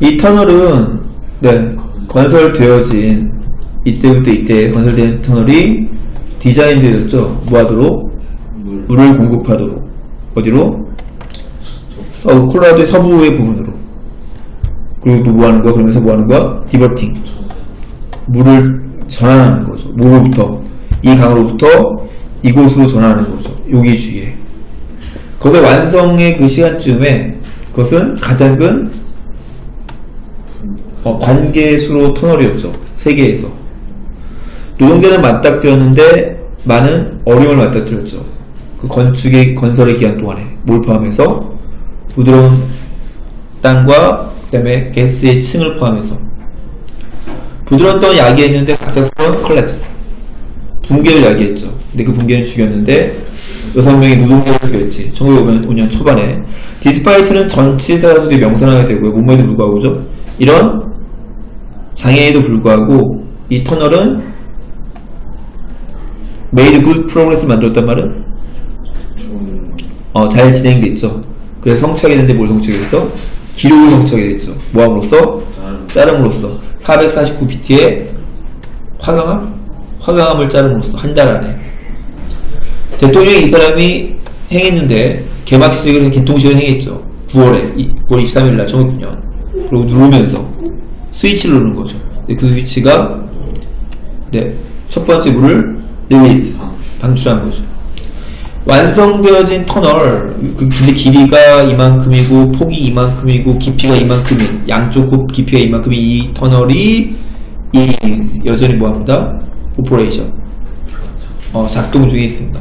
이 터널은 네, 건설되어진 이때부터 이때 건설된 터널이 디자인되었죠. 뭐하도록 물. 물을 공급하도록 어디로 서 콜로라도의 서부의 부분으로 그리고 또 뭐 하는 거야? 그러면서 뭐 하는 거야? 디버팅 물을 전환하는 거죠. 뭐로부터 이 강으로부터 이곳으로 전환하는 거죠. 여기 주위에 거기서 완성의 그 시간쯤에 그것은 가장 큰 어, 관계수로 터널이었죠. 세계에서. 노동자는 맞닥뜨렸는데 많은 어려움을 맞닥뜨렸죠. 그 건축의 건설의 기간 동안에 뭘 포함해서 부드러운 땅과 그다음에 가스의 층을 포함해서 부드러운 땅을 야기했는데 갑작스러운 컬랩스 붕괴를 야기했죠. 근데 그 붕괴는 죽였는데 여섯 명의 노동자를 죽였지. 1905년 초반에 디스파이트는 전치 사수들이 명산하게 되고요. 몸에도 불구하고죠. 이런 장애에도 불구하고 이 터널은 made good progress를 만들었단 말은. 어, 잘 진행됐죠. 그래서 성취하게 됐는데 뭘 성취하겠어? 기록을 성취하게 됐죠. 뭐함으로써? 짤. 자름으로써 449bt의 화강암? 화강암을 자름으로써 한 달 안에 대통령이 이 사람이 행했는데 개막식을 개통식을 행했죠 9월에 9월 23일 날 1909년 그리고 누르면서 스위치를 누르는 거죠. 그 스위치가 네, 첫 번째 물을 릴리즈 방출한 거죠. 완성되어진 터널 그 근데 길이가 이만큼이고 폭이 이만큼이고 깊이가 이만큼인 양쪽 곱- 깊이가 이만큼인 이 터널이 이 여전히 뭐합니다? 오퍼레이션. 어, 작동 중에 있습니다